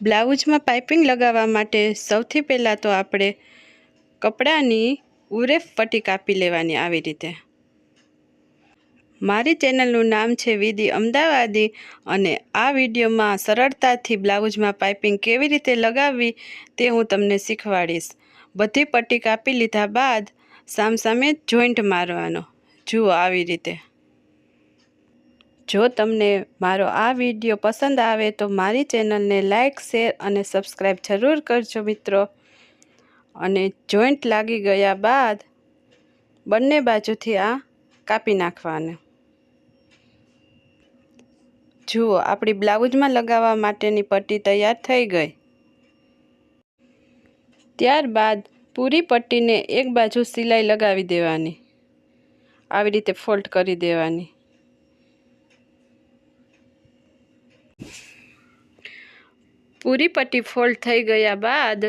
બ્લાઉઝમાં piping લગાવવા માટે સૌથી પહેલાં તો આપણે કપડાની ઉરેફ પટ્ટી કાપી લેવાની આવી રીતે. મારી ચેનલનું નામ છે વિધિ અમદાવાદી અને આ વિડીયોમાં સરળતાથી બ્લાઉઝમાં પાઇપિંગ કેવી રીતે લગાવવી તે હું તમને શીખવાડીશ. બધી પટ્ટી કાપી લીધા બાદ સામસામે જોઈન્ટ મારવાનો. જુઓ આવી રીતે. જો તમને મારો આ વીડિયો પસંદ આવે તો મારી ચેનલને લાઇક શેર અને સબસ્ક્રાઈબ જરૂર કરજો મિત્રો. અને જોઈન્ટ લાગી ગયા બાદ બંને બાજુથી આ કાપી નાખવાનું. જુઓ, આપણી બ્લાઉઝમાં લગાવવા માટેની પટ્ટી તૈયાર થઈ ગઈ. ત્યારબાદ પૂરી પટ્ટીને એક બાજુ સિલાઈ લગાવી દેવાની. આવી રીતે ફોલ્ડ કરી દેવાની. પૂરી પટ્ટી ફોલ્ડ થઈ ગયા બાદ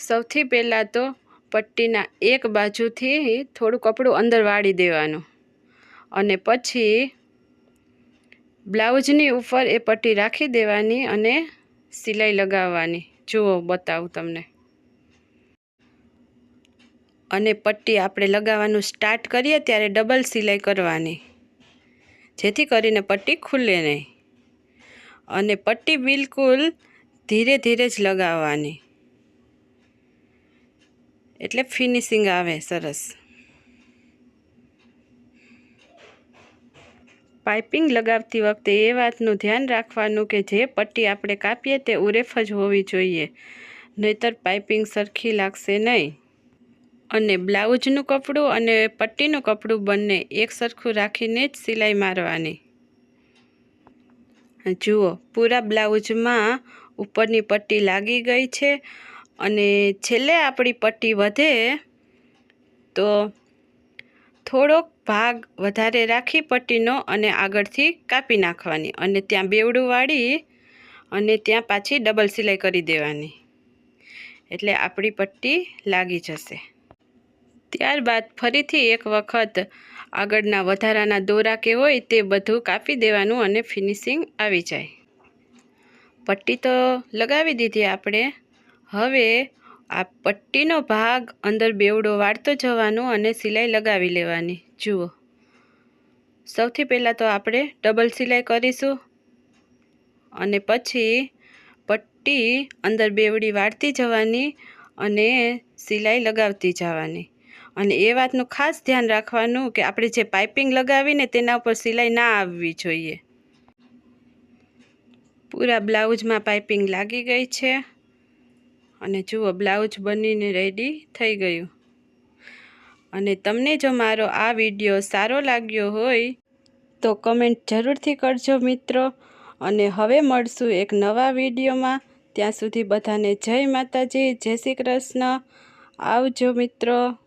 સૌથી પહેલાં તો પટ્ટીના એક બાજુથી થોડું કપડું અંદર વાળી દેવાનું અને પછી બ્લાઉઝની ઉપર એ પટ્ટી રાખી દેવાની અને સિલાઈ લગાવવાની. જુઓ, બતાવું તમને. અને પટ્ટી આપણે લગાવવાનું સ્ટાર્ટ કરીએ ત્યારે ડબલ સિલાઈ કરવાની, જેથી કરીને પટ્ટી ખુલે નહીં. અને પટ્ટી બિલકુલ ધીરે ધીરે જ લગાવવાની. એટલે ફિનિશિંગ આવે સરસ. પાઇપિંગ લગાવતી વખતે એ વાતનું ધ્યાન રાખવાનું કે જે પટ્ટી આપણે કાપીએ તે ઉરેફ જ હોવી જોઈએ, નહીતર પાઇપિંગ સરખી લાગશે નહીં. અને બ્લાઉઝનું કપડું અને પટ્ટીનું કપડું બંને એક સરખું રાખીને જ સિલાઈ મારવાની. જુઓ, પૂરા બ્લાઉઝમાં ઉપરની પટ્ટી લાગી ગઈ છે અને છેલ્લે આપણી પટ્ટી વધે તો થોડોક ભાગ વધારે રાખી પટ્ટીનો અને આગળથી કાપી નાખવાની અને ત્યાં બેવડું વાળી અને ત્યાં પાછી ડબલ સિલાઈ કરી દેવાની. એટલે આપણી પટ્ટી લાગી જશે. ત્યારબાદ ફરીથી એક વખત આગળના વધારાના દોરા કે હોય તે બધું કાપી દેવાનું અને ફિનિશિંગ આવી જાય. પટ્ટી તો લગાવી દીધી આપણે. હવે આ પટ્ટીનો ભાગ અંદર બેવડો વાળતો જવાનો અને સિલાઈ લગાવી લેવાની. જુઓ. સૌથી પહેલાં તો આપણે ડબલ સિલાઈ કરીશું. અને પછી પટ્ટી અંદર બેવડી વાળતી જવાની અને સિલાઈ લગાવતી જવાની. અને એ વાતનું ખાસ ધ્યાન રાખવાનું કે આપણે જે પાઇપિંગ લગાવીને તેના ઉપર સિલાઈ ના આવવી જોઈએ. પૂરા બ્લાઉઝમાં પાઇપિંગ લાગી ગઈ છે અને જુઓ, બ્લાઉઝ બનીને રેડી થઈ ગયું. અને તમને જો મારો આ વીડિયો સારો લાગ્યો હોય, તો કમેન્ટ જરૂરથી કરજો મિત્રો. અને હવે મળશું એક નવા વિડીયોમાં. ત્યાં સુધી બધાને જય માતાજી, જય શ્રી કૃષ્ણ. આવજો મિત્રો.